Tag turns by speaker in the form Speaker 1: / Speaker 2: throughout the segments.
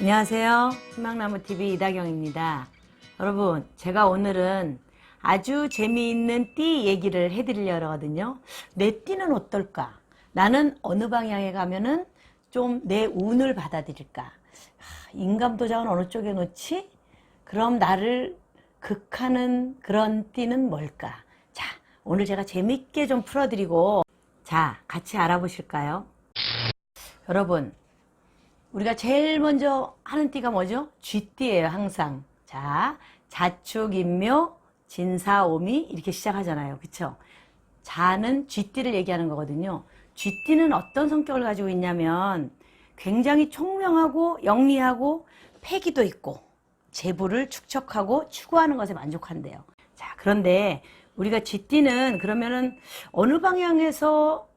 Speaker 1: 안녕하세요. 희망나무TV 이다경입니다. 여러분, 제가 오늘은 아주 재미있는 띠 얘기를 해드리려고 하거든요. 내 띠는 어떨까? 나는 어느 방향에 가면은 좀 내 운을 받아들일까? 하, 인감도장은 어느 쪽에 놓지? 그럼 나를 극하는 그런 띠는 뭘까? 자, 오늘 제가 재밌게 좀 풀어드리고, 자, 같이 알아보실까요? 여러분, 우리가 제일 먼저 하는 띠가 뭐죠? 쥐띠예요, 항상. 자, 자축, 인묘, 진사, 오미 이렇게 시작하잖아요. 그쵸? 자는 쥐띠를 얘기하는 거거든요. 쥐띠는 어떤 성격을 가지고 있냐면 굉장히 총명하고 영리하고 패기도 있고 재부를 축적하고 추구하는 것에 만족한대요. 자, 그런데 우리가 쥐띠는 그러면은 어느 방향에서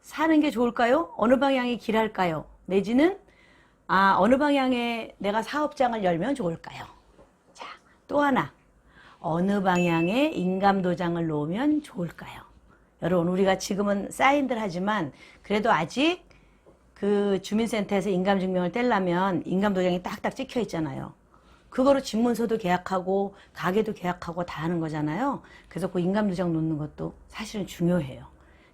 Speaker 1: 사는 게 좋을까요? 어느 방향이 길할까요? 내지는 아, 어느 방향에 내가 사업장을 열면 좋을까요? 자, 또 하나. 어느 방향에 인감도장을 놓으면 좋을까요? 여러분, 우리가 지금은 사인들 하지만 그래도 아직 그 주민센터에서 인감증명을 떼려면 인감도장이 딱딱 찍혀 있잖아요. 그거로 집문서도 계약하고 가게도 계약하고 다 하는 거잖아요. 그래서 그 인감도장 놓는 것도 사실은 중요해요.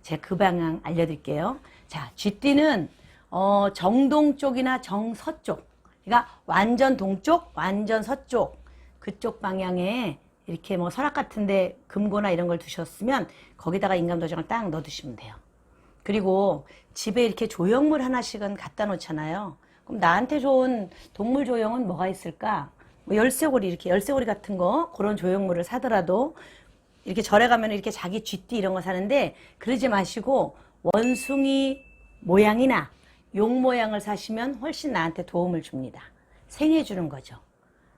Speaker 1: 제가 그 방향 알려드릴게요. 자, 쥐띠는 어, 정동 쪽이나 정서쪽, 그러니까 완전 동쪽, 완전 서쪽 그쪽 방향에 이렇게 뭐 서랍 같은데 금고나 이런 걸 두셨으면 거기다가 인감도장을 딱 넣어두시면 돼요. 그리고 집에 이렇게 조형물 하나씩은 갖다 놓잖아요. 그럼 나한테 좋은 동물 조형은 뭐가 있을까? 뭐 열쇠고리 이렇게 열쇠고리 같은 거 그런 조형물을 사더라도 이렇게 절에 가면 이렇게 자기 쥐띠 이런 거 사는데 그러지 마시고 원숭이 모양이나 용 모양을 사시면 훨씬 나한테 도움을 줍니다. 생해 주는 거죠.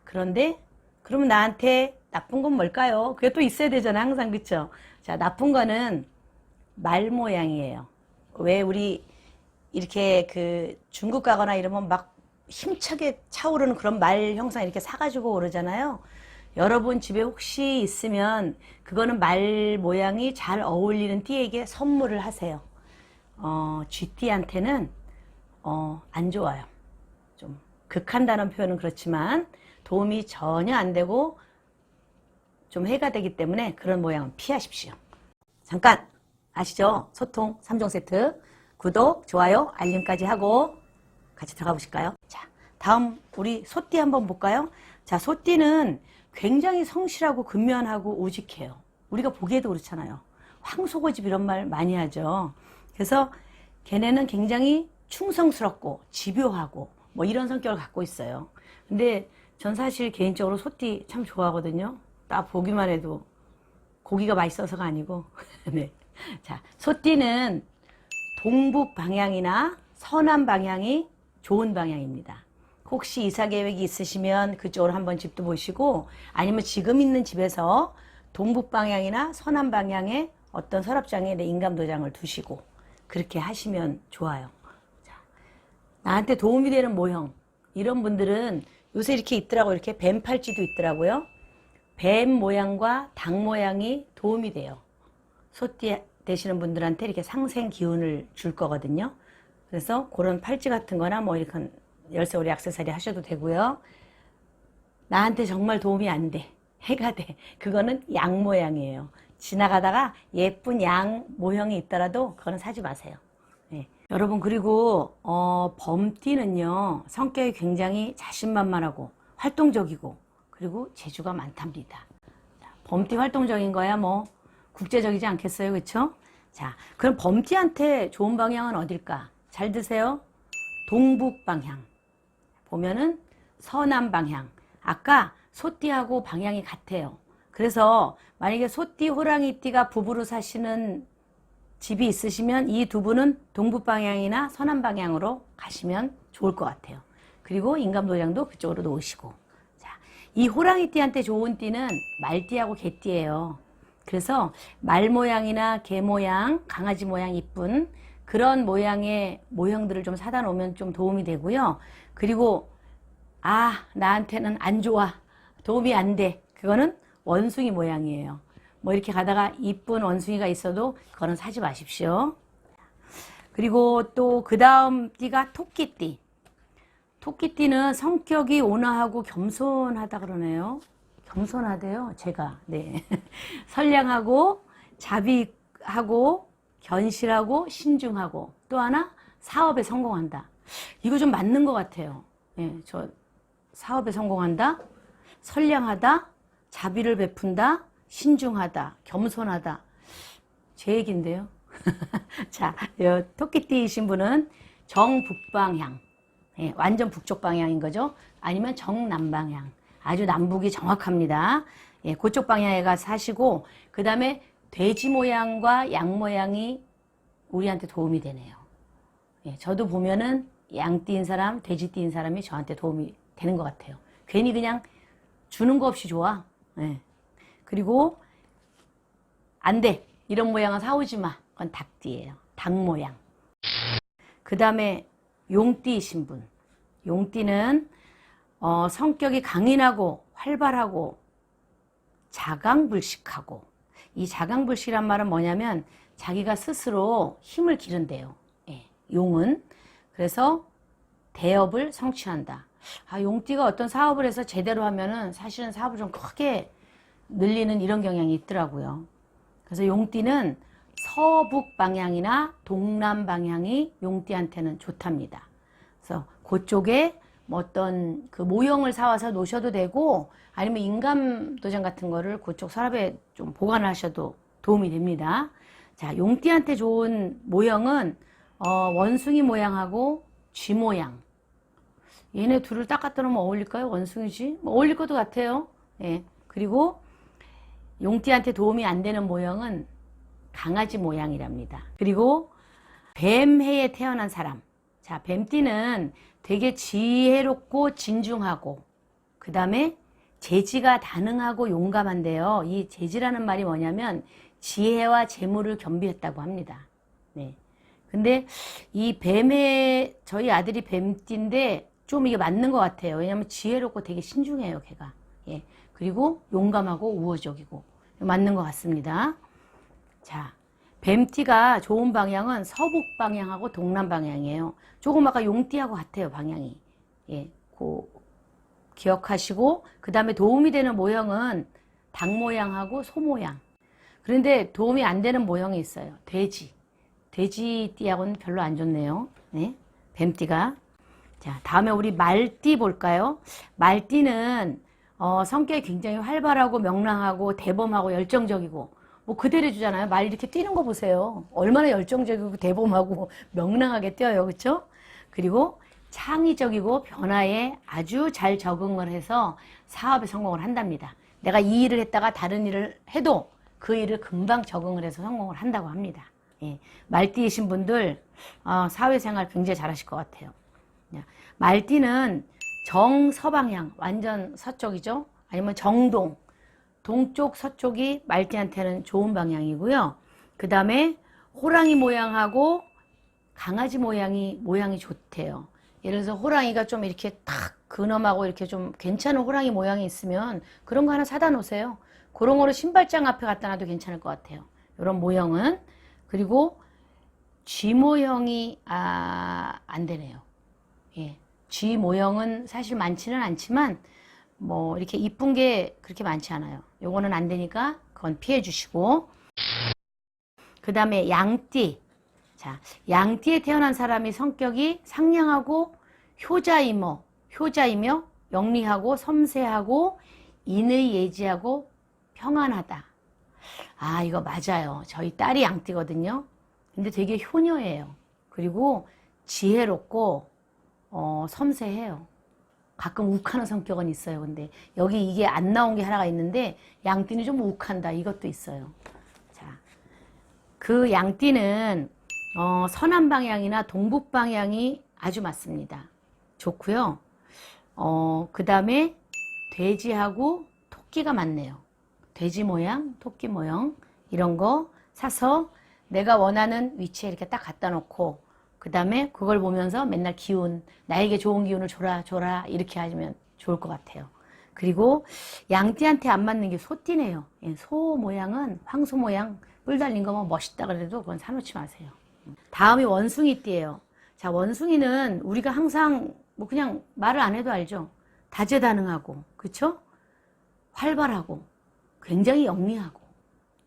Speaker 1: 그런데 그러면 나한테 나쁜 건 뭘까요? 그게 또 있어야 되잖아 항상 그쵸? 자 나쁜 거는 말 모양이에요. 왜 우리 이렇게 그 중국 가거나 이러면 막 힘차게 차오르는 그런 말 형상 이렇게 사가지고 오르잖아요. 여러분 집에 혹시 있으면 그거는 말 모양이 잘 어울리는 띠에게 선물을 하세요. 어, 쥐띠한테는 어, 안 좋아요. 좀 극한다는 표현은 그렇지만 도움이 전혀 안 되고 좀 해가 되기 때문에 그런 모양은 피하십시오. 잠깐 아시죠? 소통 3종 세트 구독, 좋아요, 알림까지 하고 같이 들어가 보실까요? 자, 다음 우리 소띠 한번 볼까요? 자, 소띠는 굉장히 성실하고 근면하고 우직해요. 우리가 보기에도 그렇잖아요. 황소고집 이런 말 많이 하죠. 그래서 걔네는 굉장히 충성스럽고 집요하고 뭐 이런 성격을 갖고 있어요. 근데 전 사실 개인적으로 소띠 참 좋아하거든요. 딱 보기만 해도 고기가 맛있어서가 아니고. 네. 자, 소띠는 동북 방향이나 서남 방향이 좋은 방향입니다. 혹시 이사 계획이 있으시면 그쪽으로 한번 집도 보시고 아니면 지금 있는 집에서 동북 방향이나 서남 방향에 어떤 서랍장에 내 인감 도장을 두시고 그렇게 하시면 좋아요. 자, 나한테 도움이 되는 모형 이런 분들은 요새 이렇게 있더라고 이렇게 뱀 팔찌도 있더라고요. 뱀 모양과 닭 모양이 도움이 돼요. 소띠 되시는 분들한테 이렇게 상생 기운을 줄 거거든요. 그래서 그런 팔찌 같은 거나 뭐 이렇게 열쇠고리 액세서리 하셔도 되고요. 나한테 정말 도움이 안 돼. 해가 돼. 그거는 양 모양이에요. 지나가다가 예쁜 양 모형이 있더라도 그거는 사지 마세요. 네. 여러분 그리고 어, 범띠는요 성격이 굉장히 자신만만하고 활동적이고 그리고 재주가 많답니다. 범띠 활동적인 거야 뭐 국제적이지 않겠어요, 그렇죠? 자, 그럼 범띠한테 좋은 방향은 어딜까? 잘 드세요. 동북 방향. 보면은 서남 방향. 아까 소띠하고 방향이 같아요. 그래서 만약에 소띠, 호랑이띠가 부부로 사시는 집이 있으시면 이 두 분은 동북 방향이나 서남 방향으로 가시면 좋을 것 같아요. 그리고 인감도장도 그쪽으로 놓으시고. 자, 이 호랑이 띠한테 좋은 띠는 말띠하고 개띠예요. 그래서 말 모양이나 개 모양, 강아지 모양 이쁜 그런 모양의 모형들을 좀 사다 놓으면 좀 도움이 되고요. 그리고 아 나한테는 안 좋아 도움이 안 돼. 그거는 원숭이 모양이에요. 뭐 이렇게 가다가 이쁜 원숭이가 있어도 그거는 사지 마십시오. 그리고 또 그 다음 띠가 토끼띠. 토끼띠는 성격이 온화하고 겸손하다 그러네요. 겸손하대요, 제가. 네. 선량하고, 자비하고, 견실하고, 신중하고, 또 하나, 사업에 성공한다. 이거 좀 맞는 것 같아요. 네, 저 사업에 성공한다, 선량하다, 자비를 베푼다, 신중하다, 겸손하다. 제 얘기인데요. 자, 요 토끼띠이신 분은 정북방향. 예, 완전 북쪽 방향인 거죠. 아니면 정남방향. 아주 남북이 정확합니다. 예, 그쪽 방향에 가 사시고, 그 다음에 돼지 모양과 양 모양이 우리한테 도움이 되네요. 예, 저도 보면은 양띠인 사람, 돼지띠인 사람이 저한테 도움이 되는 것 같아요. 괜히 그냥 주는 거 없이 좋아. 예. 그리고 안 돼. 이런 모양은 사오지 마. 그건 닭띠예요. 닭 모양. 그 다음에 용띠이신 분. 용띠는 어, 성격이 강인하고 활발하고 자강불식하고 이 자강불식이란 말은 뭐냐면 자기가 스스로 힘을 기른대요. 예, 용은 그래서 대업을 성취한다. 아, 용띠가 어떤 사업을 해서 제대로 하면은 사실은 사업을 좀 크게 늘리는 이런 경향이 있더라고요. 그래서 용띠는 서북 방향이나 동남 방향이 용띠한테는 좋답니다. 그래서 그쪽에 뭐 어떤 그 모형을 사와서 놓으셔도 되고 아니면 인감 도장 같은 거를 그쪽 서랍에 좀 보관하셔도 도움이 됩니다. 자, 용띠한테 좋은 모형은 어, 원숭이 모양하고 쥐 모양. 얘네 둘을 딱 갖다 놓으면 어울릴까요? 원숭이지? 뭐 어울릴 것도 같아요. 예. 그리고 용띠한테 도움이 안 되는 모형은 강아지 모양이랍니다. 그리고 뱀해에 태어난 사람. 자, 뱀띠는 되게 지혜롭고 진중하고, 그 다음에 재지가 다능하고 용감한데요. 이 재지라는 말이 뭐냐면 지혜와 재물을 겸비했다고 합니다. 네. 근데 이 뱀의, 저희 아들이 뱀띠인데 좀 이게 맞는 것 같아요. 왜냐면 지혜롭고 되게 신중해요, 걔가. 예. 그리고 용감하고 우호적이고. 맞는 것 같습니다. 자, 뱀띠가 좋은 방향은 서북 방향하고 동남 방향이에요. 조금 아까 용띠하고 같아요, 방향이. 예, 고 기억하시고, 그 다음에 도움이 되는 모형은 닭 모양하고 소 모양. 그런데 도움이 안 되는 모형이 있어요. 돼지. 돼지띠하고는 별로 안 좋네요. 네, 뱀띠가. 자, 다음에 우리 말띠 볼까요? 말띠는 어, 성격이 굉장히 활발하고 명랑하고 대범하고 열정적이고 뭐 그대로 주잖아요. 말 이렇게 뛰는 거 보세요. 얼마나 열정적이고 대범하고 명랑하게 뛰어요. 그렇죠? 그리고 창의적이고 변화에 아주 잘 적응을 해서 사업에 성공을 한답니다. 내가 이 일을 했다가 다른 일을 해도 그 일을 금방 적응을 해서 성공을 한다고 합니다. 예. 말띠이신 분들 어, 사회생활 굉장히 잘하실 것 같아요. 말띠는 정서방향, 완전 서쪽이죠. 아니면 정동, 동쪽, 서쪽이 말띠한테는 좋은 방향이고요. 그 다음에 호랑이 모양하고 강아지 모양이 모양이 좋대요. 예를 들어서 호랑이가 좀 이렇게 탁 근엄하고 이렇게 좀 괜찮은 호랑이 모양이 있으면 그런 거 하나 사다 놓으세요. 그런 거를 신발장 앞에 갖다 놔도 괜찮을 것 같아요. 이런 모형은 그리고 쥐 모형이 아, 안 되네요. 예. 쥐 모형은 사실 많지는 않지만 뭐 이렇게 이쁜 게 그렇게 많지 않아요. 요거는 안 되니까 그건 피해 주시고 그 다음에 양띠 자 양띠에 태어난 사람이 성격이 상냥하고 효자이며 효자이며 영리하고 섬세하고 인의 예지하고 평안하다. 아 이거 맞아요. 저희 딸이 양띠거든요. 근데 되게 효녀예요. 그리고 지혜롭고 어, 섬세해요. 가끔 욱하는 성격은 있어요. 근데 여기 이게 안 나온 게 하나가 있는데 양띠는 좀 욱한다. 이것도 있어요. 자, 그 양띠는 어, 서남 방향이나 동북 방향이 아주 맞습니다. 좋고요. 어, 그 다음에 돼지하고 토끼가 맞네요. 돼지 모양, 토끼 모양 이런 거 사서 내가 원하는 위치에 이렇게 딱 갖다 놓고 그 다음에 그걸 보면서 맨날 기운, 나에게 좋은 기운을 줘라, 줘라, 이렇게 하면 좋을 것 같아요. 그리고 양띠한테 안 맞는 게 소띠네요. 예, 소 모양은 황소 모양 뿔 달린 거면 멋있다 그래도 그건 사놓지 마세요. 다음이 원숭이띠예요. 자, 원숭이는 우리가 항상 뭐 그냥 말을 안 해도 알죠. 다재다능하고, 그쵸? 활발하고, 굉장히 영리하고.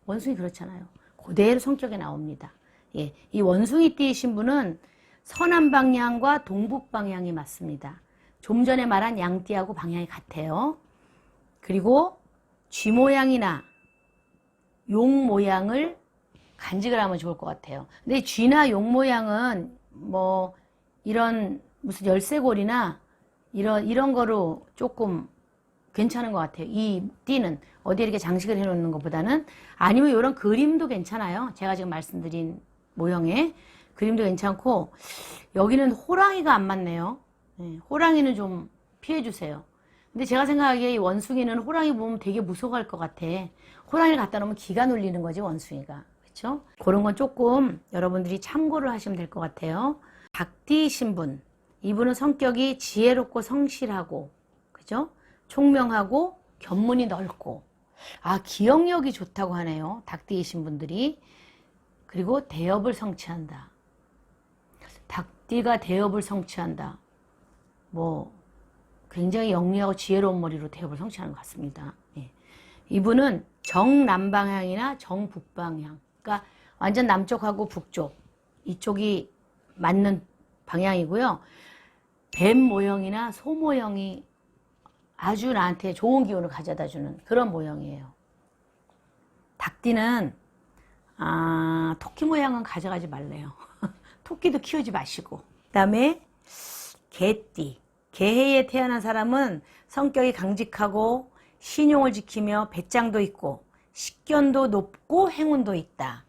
Speaker 1: 원숭이 그렇잖아요. 그대로 성격에 나옵니다. 예, 이 원숭이 띠이신 분은 서남 방향과 동북 방향이 맞습니다. 좀 전에 말한 양띠하고 방향이 같아요. 그리고 쥐 모양이나 용 모양을 간직을 하면 좋을 것 같아요. 근데 쥐나 용 모양은 뭐 이런 무슨 열쇠고리나 이런 이런 거로 조금 괜찮은 것 같아요. 이 띠는 어디에 이렇게 장식을 해놓는 것보다는 아니면 이런 그림도 괜찮아요. 제가 지금 말씀드린 모형에 그림도 괜찮고 여기는 호랑이가 안 맞네요. 네, 호랑이는 좀 피해 주세요. 근데 제가 생각하기에 이 원숭이는 호랑이 보면 되게 무서워할 것 같아. 호랑이를 갖다 놓으면 기가 눌리는 거지 원숭이가. 그렇죠? 그런 건 조금 여러분들이 참고를 하시면 될 것 같아요. 닭띠이신 분. 이분은 성격이 지혜롭고 성실하고 그죠? 총명하고 견문이 넓고 아 기억력이 좋다고 하네요. 닭띠이신 분들이 그리고 대업을 성취한다. 닭띠가 대업을 성취한다. 뭐 굉장히 영리하고 지혜로운 머리로 대업을 성취하는 것 같습니다. 예. 이분은 정남방향이나 정북방향, 그러니까 완전 남쪽하고 북쪽 이쪽이 맞는 방향이고요. 뱀 모형이나 소 모형이 아주 나한테 좋은 기운을 가져다 주는 그런 모형이에요. 닭띠는 아, 토끼 모양은 가져가지 말래요. 토끼도 키우지 마시고. 그 다음에 개띠. 개해에 태어난 사람은 성격이 강직하고 신용을 지키며 배짱도 있고 식견도 높고 행운도 있다.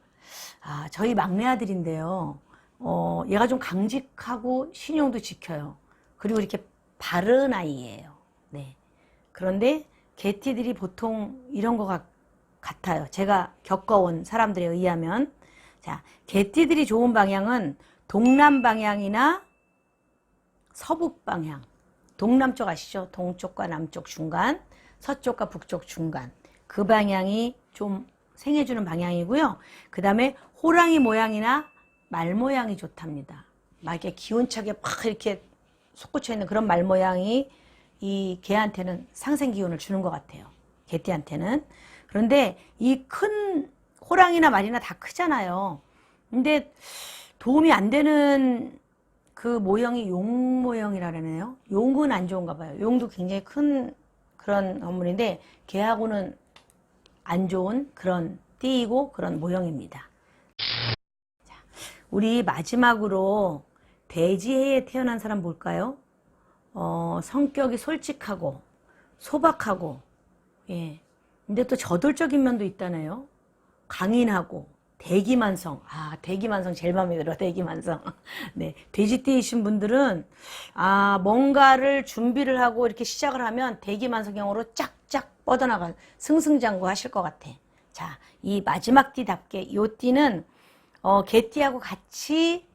Speaker 1: 아, 저희 막내 아들인데요. 어, 얘가 좀 강직하고 신용도 지켜요. 그리고 이렇게 바른 아이예요. 네. 그런데 개띠들이 보통 이런 것 같, 같아요. 제가 겪어온 사람들에 의하면. 자, 개띠들이 좋은 방향은 동남 방향이나 서북 방향. 동남쪽 아시죠? 동쪽과 남쪽 중간, 서쪽과 북쪽 중간. 그 방향이 좀 생해주는 방향이고요. 그 다음에 호랑이 모양이나 말 모양이 좋답니다. 막 이렇게 기운차게 막 이렇게 솟구쳐 있는 그런 말 모양이 이 개한테는 상생 기운을 주는 것 같아요. 개띠한테는. 그런데 이 큰 호랑이나 말이나 다 크잖아요. 근데 도움이 안 되는 그 모형이 용 모형이라 그러네요. 용은 안 좋은가 봐요. 용도 굉장히 큰 그런 건물인데 개하고는 안 좋은 그런 띠이고 그런 모형입니다. 자, 우리 마지막으로 돼지해에 태어난 사람 볼까요? 어, 성격이 솔직하고 소박하고 예. 근데 또 저돌적인 면도 있다네요. 강인하고 대기만성. 아, 대기만성 제일 마음에 들어. 대기만성. 네. 돼지띠이신 분들은 아, 뭔가를 준비를 하고 이렇게 시작을 하면 대기만성형으로 쫙쫙 뻗어나간 승승장구 하실 것 같아. 자, 이 마지막 띠답게 요 띠는 어, 개띠하고 같이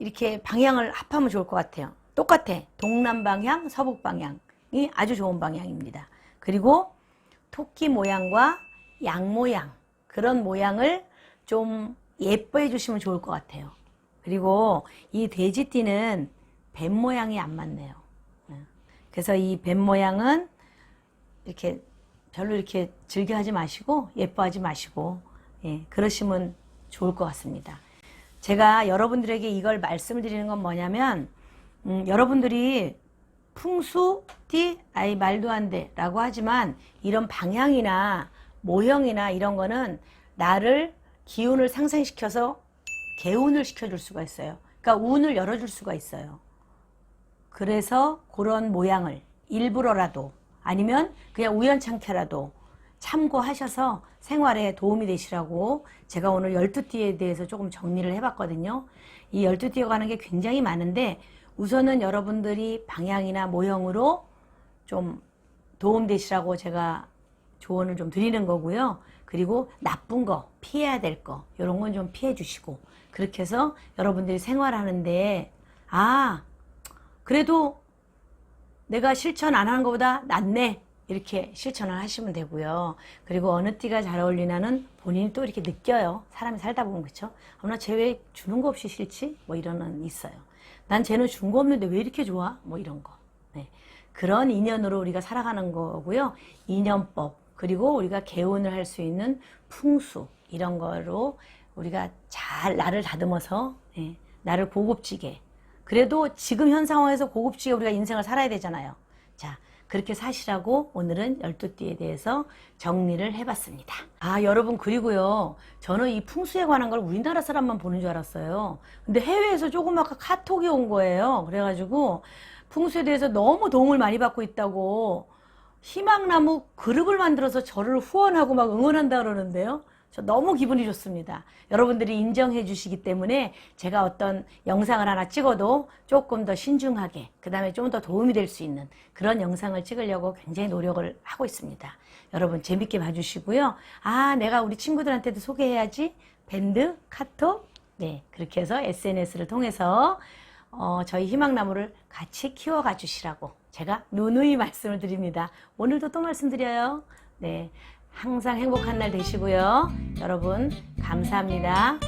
Speaker 1: 이렇게 방향을 합하면 좋을 것 같아요. 똑같아. 동남 방향, 서북 방향이 아주 좋은 방향입니다. 그리고 토끼 모양과 양 모양 그런 모양을 좀 예뻐해 주시면 좋을 것 같아요. 그리고 이 돼지띠는 뱀 모양이 안 맞네요. 예. 그래서 이 뱀 모양은 이렇게 별로 이렇게 즐겨 하지 마시고 예뻐하지 마시고 예, 그러시면 좋을 것 같습니다. 제가 여러분들에게 이걸 말씀을 드리는 건 뭐냐면 음, 여러분들이 풍수, 띠, 아이 말도 안 돼라고 하지만 이런 방향이나 모형이나 이런 거는 나를 기운을 상승시켜서 개운을 시켜줄 수가 있어요. 그러니까 운을 열어줄 수가 있어요. 그래서 그런 모양을 일부러라도 아니면 그냥 우연찮게라도 참고하셔서 생활에 도움이 되시라고 제가 오늘 12띠에 대해서 조금 정리를 해봤거든요. 이 12띠가 가는 게 굉장히 많은데 우선은 여러분들이 방향이나 모형으로 좀 도움되시라고 제가 조언을 좀 드리는 거고요. 그리고 나쁜 거, 피해야 될 거, 이런 건 좀 피해 주시고, 그렇게 해서 여러분들이 생활하는데, 아, 그래도 내가 실천 안 하는 것보다 낫네. 이렇게 실천을 하시면 되고요. 그리고 어느 띠가 잘 어울리나는 본인이 또 이렇게 느껴요. 사람이 살다 보면 그쵸? 아무나 제외 주는 거 없이 싫지? 뭐 이런 은 있어요. 난 쟤는 준 거 없는데 왜 이렇게 좋아? 뭐 이런 거. 네. 그런 인연으로 우리가 살아가는 거고요. 인연법 그리고 우리가 개운을 할 수 있는 풍수 이런 거로 우리가 잘 나를 다듬어서 예, 나를 고급지게 그래도 지금 현 상황에서 고급지게 우리가 인생을 살아야 되잖아요. 자 그렇게 사시라고 오늘은 열두띠에 대해서 정리를 해봤습니다. 아 여러분 그리고요 저는 이 풍수에 관한 걸 우리나라 사람만 보는 줄 알았어요. 근데 해외에서 조그맣게 카톡이 온 거예요. 그래가지고 풍수에 대해서 너무 도움을 많이 받고 있다고 희망나무 그룹을 만들어서 저를 후원하고 막 응원한다 그러는데요. 저 너무 기분이 좋습니다. 여러분들이 인정해 주시기 때문에 제가 어떤 영상을 하나 찍어도 조금 더 신중하게, 그 다음에 좀 더 도움이 될 수 있는 그런 영상을 찍으려고 굉장히 노력을 하고 있습니다. 여러분 재밌게 봐주시고요. 아, 내가 우리 친구들한테도 소개해야지. 밴드, 카톡, 네, 그렇게 해서 SNS를 통해서 어, 저희 희망나무를 같이 키워가 주시라고 제가 누누이 말씀을 드립니다. 오늘도 또 말씀드려요. 네. 항상 행복한 날 되시고요. 여러분, 감사합니다.